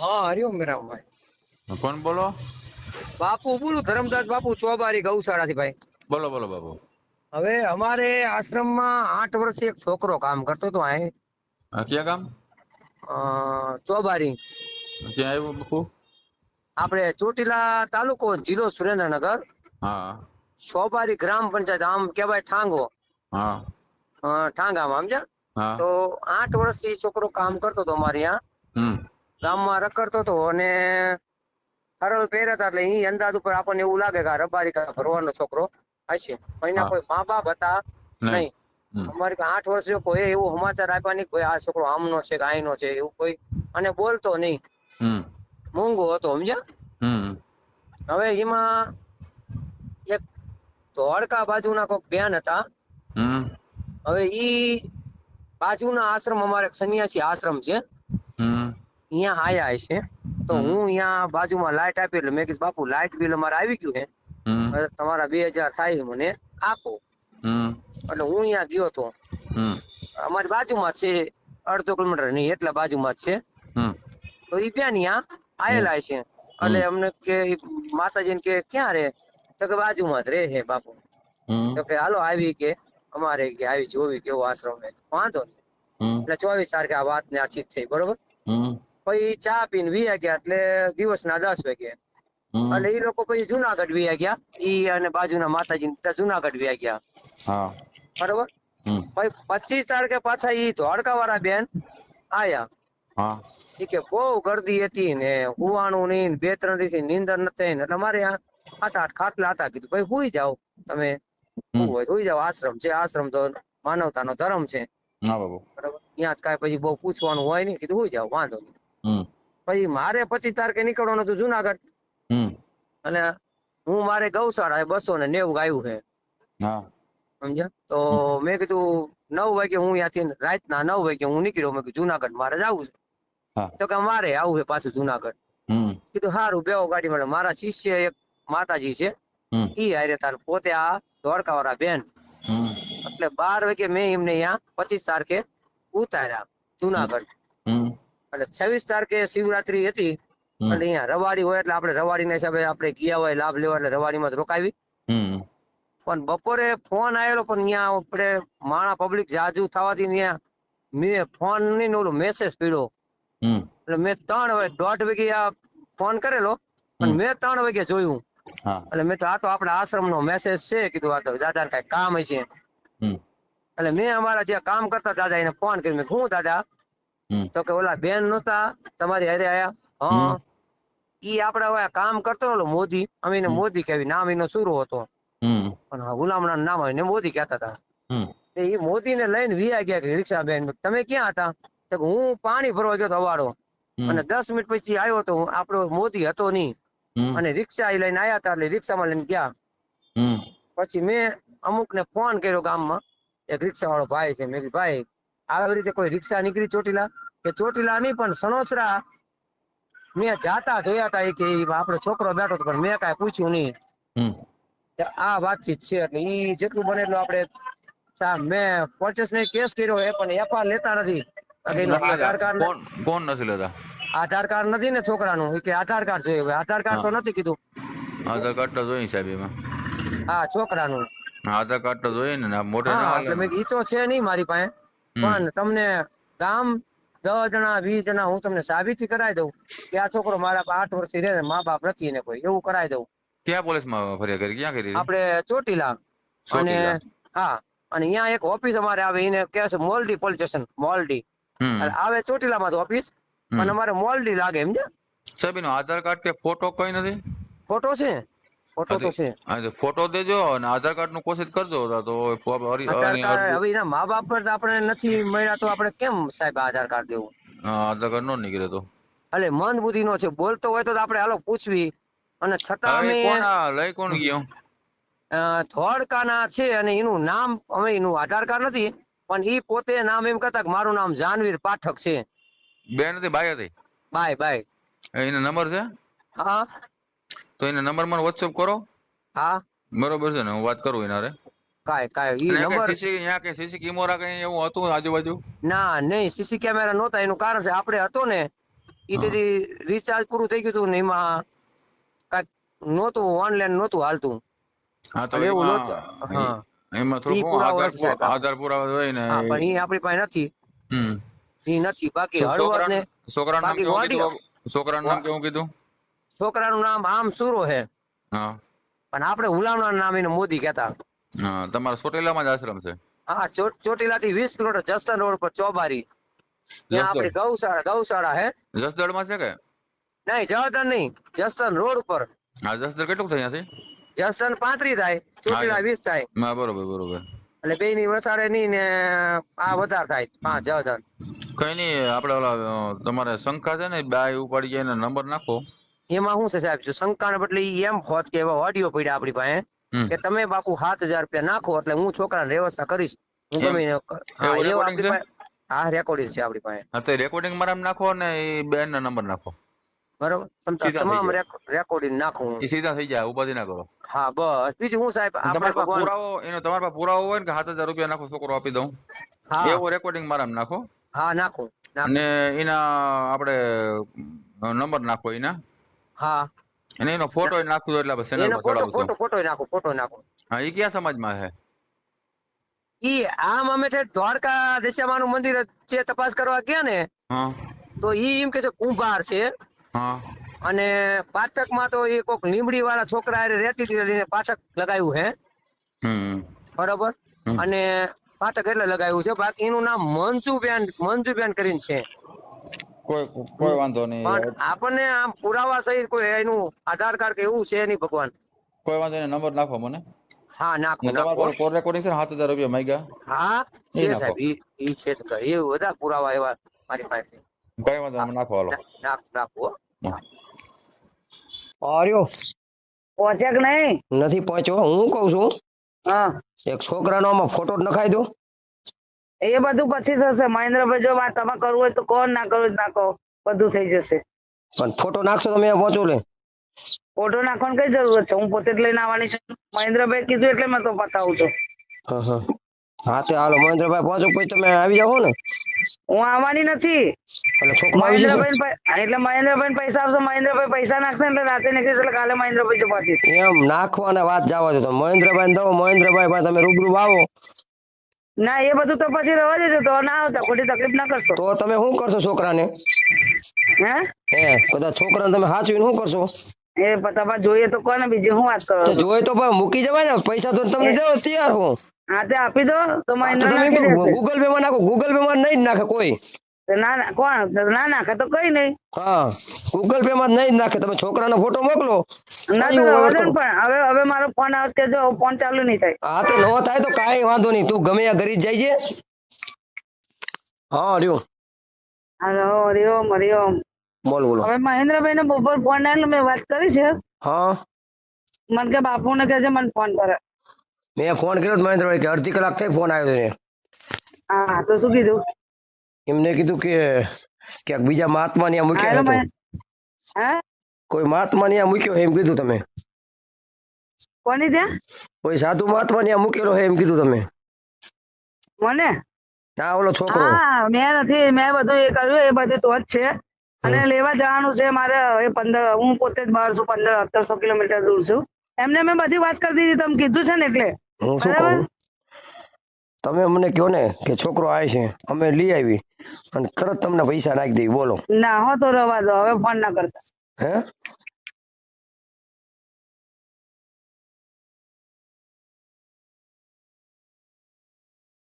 હા હરિઓમ રામભાઈ કોણ બોલો? બાપુ બોલું ધરમદાસ બાપુ ચોબારી ગૌશાળાથી ભાઈ. બોલો બોલો બાપુ. હવે અમારે આશ્રમમાં આઠ વર્ષથી એક છોકરો કામ કરતો હતો અહીં. ક્યાં કામ? ચોબારી. ક્યાં આવ્યો બાપુ? આપણે ચોટીલા તાલુકો જિલ્લો સુરેન્દ્રનગર. હા. ચોબારી ગ્રામ પંચાયત આમ કહેવાય ઠાંગો. હા. ઠાંગામાં સમજ્યા? તો આઠ વર્ષથી છોકરો કામ કરતો હતો અમારે હમ. ગામમાં રખડતો હતો અને હરળ પહેર્યા હતા એટલે ઈ અંદાજ ઉપર આપણને એવું લાગે કે આ રબારિકા ભરવાનો છોકરો હશે એના કોઈ મા બાપ હતા નહીં. અમારે આઠ વર્ષ કોઈ એવું સમાચાર આપ્યા નહીં કોઈ આ છોકરો આમનો છે કે આઈનો છે એવું કોઈ અને બોલતો નહીં. મૂંગો હતો સમજ્યા? હવે એમાં એક ધોળકા બાજુના કોઈક બેન હતા. હમ. હવે ઈ બાજુના આશ્રમ અમારે સન્યાસી આશ્રમ છે. અહીંયા આયા છે. તો. હું અહીંયા બાજુમાં લાઈટ આપી એટલે મેં કીધું બાપુ લાઈટ બિલ અમારે આવી ગયું હે તમારા બે હજાર થાય મને આપો. એટલે હું અહીંયા ગયો તો અમારી બાજુમાં છે અડધો કિલોમીટર નહીં એટલા બાજુમાં છે. તો એ બેન અહીંયા આયેલા છે. એટલે અમને કે માતાજી ને કે ક્યાં રે? તો કે બાજુમાં જ રે છે બાપુ. તો કે હાલો આવી કે અમારે કે આવી જોવી કેવો આશ્રમ વાંધો નહીં. એટલે ચોવીસ તારીખે આ વાત ને આ ચીજ થઈ બરોબર? પછી ચા પીને વી ગયા એટલે દિવસના દસ વાગે. અને એ લોકો પછી જુનાગઢ વી ગયા. ઈ અને બાજુના માતાજી ત્યાં જુનાગઢ વી ગયા. બરોબર? પછી પચીસ તારીખે પાછા ઈ ધોળકા વાળા બેન આયા. કે બહુ ગરદી હતી ને હુવાણું ની બે ત્રણ દિવસ નીંદર નથી ને એટલે મારે આઠ આઠ ખાટલા હતા કીધું. ભાઈ હુઈ જાઓ તમે. હુઈ જાઓ આશ્રમ છે. આશ્રમ તો માનવતાનો ધર્મ છે. બરાબર? ત્યાં કાંઈ પછી બહુ પૂછવાનું હોય નહીં. કીધું હુઈ જાઓ વાંધો નહીં. પછી મારે પચીસ તારીખે નીકળવાનું હતું જુનાગઢ. અને હું મારે ગૌશાળા બસો ને નેવું ગાયું છે. સમજ્યા? તો મેં કીધું નવ વાગે હું ત્યાંથી રાતના નવ વાગે હું નીકળ્યો. મેં કીધું જુનાગઢ મારે જવું છે. તો કે મારે આવું છે પાછું જુનાગઢ. કીધું સારું બેવો ગાડી મળે. મારા શિષ્ય એક માતાજી છે. ઈ હારે તાર પોતે આ ધોળકા વાળા બેન એટલે બાર વાગે મેં એમને અહીંયા પચીસ તારીખે ઉતાર્યા જુનાગઢ. એટલે છવ્વીસ તારીખે શિવરાત્રી હતી. એટલે અહીંયા રવાડી હોય એટલે આપણે રવાડીના હિસાબે આપણે ગયા હોય લાભ લેવા એટલે રવાડીમાં જ રોકાવી. પણ બપોરે ફોન આવેલો પણ અહીંયા આપણે માણા પબ્લિક જાજુ થવાથી અહીંયા મેં ફોન નહીં ઓલો મેસેજ પીડ્યો. એટલે મેં ત્રણ વાગે દોઢ વાગે આ ફોન કરેલો પણ મેં ત્રણ વાગે જોયું. એટલે મેં તો આ તો આપણા આશ્રમનો મેસેજ છે કીધું આ તો દાદા કઈ કામ હશે. એટલે મેં અમારા જે કામ કરતા દાદા એને ફોન કર્યો. મેં હું દાદા તો કે ઓલા બેન નતા તમારી હારે આયા? હા. ઈ આપડા કામ કરતો ઓલો મોદી. અમે એને મોદી કહેવી. નામ એનો સુરો હતો. પણ ગુલામણા નામ એને મોદી કહેતા હતા. એ મોદી ને લઈને વિયા ગયા કે રિક્ષા બેન તમે ક્યાં હતા? તો હું પાણી ભરવા ગયો તો અવાડો. અને દસ મિનિટ પછી આવ્યો તો આપડો આપણો મોદી હતો નહીં. અને રિક્ષા એ લઈને આયા હતા એટલે રિક્ષામાં લઈને ગયા. પછી મેં અમુક ને ફોન કર્યો ગામમાં. એક રિક્ષા વાળો ભાઈ છે. મેં ભાઈ આવી રીતે કોઈ રિક્ષા નીકળી ચોટીલા કે ચોટીલા નહીં પણ સણોસરા મેં જાતા જોયા હતા કે આપણો છોકરો બેઠો હતો પણ મેં કાંઈ પૂછ્યું નહીં. આ વાતચીત છે એટલે ઈ જેટલું બને એટલું આપણે મેં પોલીસ ને કેસ કર્યો એ પણ એફઆર લેતા નથી. આધાર કાર્ડ કોણ કોણ નથી લેતા? આધાર કાર્ડ નથી ને છોકરાનું કે આધાર કાર્ડ જોઈએ. હવે આધાર કાર્ડ તો નથી કીધું. આધાર કાર્ડ તો જોઈએ સાહેબ એમાં. હા છોકરાનું. આધાર કાર્ડ તો જોઈએ ને મોટે ના એટલે મેં ઈ તો છે નહીં મારી પાસે. પણ તમને ગામ દસ જણા વીસ જણા હું તમને સાબિતી કરાવી દઉં કે આ છોકરો મારા આઠ વર્ષથી રહે મા બાપ નથી એને કોઈ એવું કરાવી દઉં. ક્યાં પોલીસમાં ફરિયાદ કરી? ક્યાં કરી આપણે ચોટીલા. અને હા અને અહીંયા એક ઓફિસ અમારે આવે એને કહે છે મોલડી પોલીસ સ્ટેશન મોલડી. આવે ચોટીલામાં તો ઓફિસ અને અમારે મોલડી લાગે સમજે સાહેબ એનો આધાર કાર્ડ કે ફોટો કઈ નથી? ફોટો છે. ફોટો તો છે. હા ફોટો દેજો અને આધાર કાર્ડનું કોશિશ કરજો. તો હવે એના મા બાપ પર આપણે નથી મળ્યા તો આપણે કેમ સાહેબ આધાર કાર્ડ દેવું? હા, આધાર કાર્ડ નો નીકળે તો. એટલે મંદ બુદ્ધિ નો છે. બોલતો હોય તો આપણે હાલો પૂછવી. અને છતાં અમે કોણ લઈ કોણ ગયો? ધોળકાના છે અને એનું નામ અમે એનું આધાર કાર્ડ નથી પણ ઈ પોતે નામ એમ કહેતા કે મારું નામ જાનવીર પાઠક છે. બેન હતી બાય હતી? Bye bye. એનો નંબર છે? હા. તો એને નંબર મને વોટ્સઅપ કરો. હા. બરોબર છે ને હું વાત કરું એના રે કાય કાય ઈ નંબર સીસી અહીંયા કઈ સીસી કેમેરા કઈ એવું હતું આજુબાજુ? ના નહીં સીસી કેમેરા નહોતા એનું કારણ છે આપણે હતો ને ઈ તેથી રિચાર્જ પૂરું થઈ ગયું હતું ને એમાં કાંઈક નહોતું ઓનલાઈન નહોતું હાલતું. હા તો એવું નહોતું. હા. એમાં થોડું આધાર આધાર પુરાવા હોય ને હા પણ ઈ આપણી પાસે નથી. હમ. ઈ નથી. બાકી હળવદ ને છોકરાનું છોકરાનું નામ કેવું કીધું? છોકરાનું નામ કેવું કીધું? છોકરાનું નામ આમ સુરો હે. હા. પણ આપણે હુલામણા નામ એને મોદી કહેતા. હા તમારા ચોટીલામાં જ આશ્રમ છે? હા ચોટીલા થી વીસ કિલોમીટર જસદણ રોડ પર ચોબારી. ત્યાં આપણી ગૌશાળા ગૌશાળા હે. જસદણમાં છે કે? નહીં જસદણ નહીં જસદણ રોડ ઉપર. હા જસદણ કેટલું થાય ત્યાંથી? જસદણ પાંત્રીસ થાય ચોટીલા વીસ થાય. હા બરોબર બરોબર. એટલે બે ની વસાડે ની ને આ વધારે થાય પાંચ જસદણ કઈ નહીં આપણે ઓલા તમારે શંકા છે ને બાય ઉપાડી જાય નંબર નાખો. એમાં શું છે સાહેબ? જો શંકાને બદલે એમ હોત કે એવા ઓડિયો પડ્યા આપણી પાસે કે તમે બાપુ સાત હજાર રૂપિયા નાખો એટલે હું છોકરાને વ્યવસ્થા કરીશ. હું? ગમે હા રેકોર્ડિંગ છે? આપણી પાસે. હા તો રેકોર્ડિંગ મારા નાખો અને એ બેન નંબર નાખો. બરોબર? તમામ રેકોર્ડિંગ એ સીધા થઈ જાય ઉપાધિ ના કરો. હા બસ. બીજું હું સાહેબ તમારા પાસે પુરાવો એનો તમારા પાસે પુરાવો હોય ને કે સાત હજાર રૂપિયા નાખો છોકરો આપી દઉં. એવો રેકોર્ડિંગ મારા નાખો. હા નાખો નાખું. અને એના આપણે નંબર નાખો એના. હા. અને એનો ફોટો નાખું એટલે બસ એનો ફોટો ફોટો ફોટો નાખું ફોટો નાખું. હા એ ક્યાં સમાજમાં છે? ઈ આમ અમે છે દ્વારકા દશામાનું મંદિર જે તપાસ કરવા ગયા ને હા. તો ઈ એમ કે છે કુંભાર છે. હા. અને પાઠકમાં તો એ કોક લીમડી વાળા છોકરા રેતી હતી પાઠક લગાવ્યું હે. બરોબર? અને પાઠક એટલે લગાવ્યું છે. બાકી એનું નામ મંજુબેન મંજુબેન કરીને છે. કોઈ કોઈ વાંધો નહીં. પણ આપણને આમ પુરાવા સહિત કોઈ એનું આધાર કાર્ડ કે એવું છે નહીં ભગવાન? કોઈ વાંધો નહીં નંબર નાખો મને. હા નાખો તમારો કોલ રેકોર્ડિંગ છે ને સાત હજાર રૂપિયા માંગ્યા? હા એ સાહેબ એ ઈ છે. એવું બધા પુરાવા એવા મારી પાસે. કોઈ વાંધો નહીં, નાખો હાલો. નાખ નાખો આર્યો. પહોંચ્યા કે નહીં? નથી પહોંચ્યો હું કઉ છું. હા. એક છોકરાનો આમાં ફોટો જ નખાઈ દો. એ બધું પછી થશે. મહેન્દ્રભાઈ જો વાત તમે કરવું હોય તો કોણ ના કરવું ના કહો. નાખો બધું થઈ જશે. પણ ફોટો નાખશો તમે પહોંચો લે ફોટો નાખવાની કઈ જરૂરત છે? હું પોતે જ લઈને આવવાની છું. મહેન્દ્રભાઈ કીધું એટલે મેં તો બતાવું છું. હા તે હાલો મહેન્દ્રભાઈ પહોંચો પછી તમે આવી જાવ ને. હું આવવાની નથી. એટલે છોકરો આવી જશે. એટલે મહેન્દ્રભાઈ પૈસા આપશે. મહેન્દ્રભાઈ પૈસા નાખશે એટલે રાતે નીકળીશ એટલે કાલે મહેન્દ્રભાઈ જો પહોંચીશ. એમ નાખવાના વાત જવા દો મહેન્દ્રભાઈ દો મહેન્દ્રભાઈ પણ તમે રૂબરૂ આવો. ના એ બધું તો પછી રવા દેજો. તો ના આવતા ખોટી તકલીફ ના કરશો. તો તમે શું કરશો છોકરાને? હે? હે બધા છોકરાને તમે સાચવીને શું કરશો? એ પતાપા જોઈએ તો કોને બીજી હું વાત કરો? તો જોઈ તો ભાઈ મૂકી જવાય ને પૈસા તો તમને દેવો તૈયાર હું. હા તે આપી દો તો ગૂગલ પે માં નાખો ગૂગલ પે માં નહીં નાખે કોઈ. તો ના ના કોણ ના નાખે તો કઈ નહીં. હા ગૂગલ પે માં નહીં નાખે. તમે છોકરાનો ફોટો મોકલો. ના ને. પણ હવે હવે મારો ફોન આવે કે જો ફોન ચાલુ નહીં થાય. હા તો નો થાય તો કાઈ વાંધો નહીં. તું ગમે આ ઘરે જઈજે છે. હા રહ્યું. હાલો હરિઓમ હરિઓમ બોલ બોલો. હવે મહેન્દ્રભાઈ ને બપોર ફોન આવેલો મેં વાત કરી છે. હા. મને કે બાપુ ને કહેજે મને ફોન કરે. મેં ફોન કર્યો મહેન્દ્રભાઈ કે અડધી કલાક થઈ ફોન આવ્યો છે હા તો શું કીધું? એમને કીધું કે ક્યાંક બીજા મહાત્મા ત્યાં મૂક્યા હતો કોઈ મહાત્મા ત્યાં મૂક્યો એમ કીધું તમે? કોની ત્યાં? કોઈ સાધુ મહાત્મા ત્યાં મૂકેલો હે એમ કીધું તમે? મને? હા ઓલો છોકરો. હા મેં નથી મેં બધું એ કર્યું એ બધું તો જ છે. અને લેવા જવાનું છે મારે એ પંદર હું પોતે જ બહાર છું પંદર સત્તરસો કિલોમીટર દૂર છું. એમને મેં બધી વાત કરી દીધી તમે કીધું છે ને એટલે. બરાબર. તમે મને કહો ને કે છોકરો આવે છે અમે લઈ આવી અને તરત તમને પૈસા નાખી દઈ બોલો. ના હો તો રવા દો હવે ફોન ના કરતા. હે?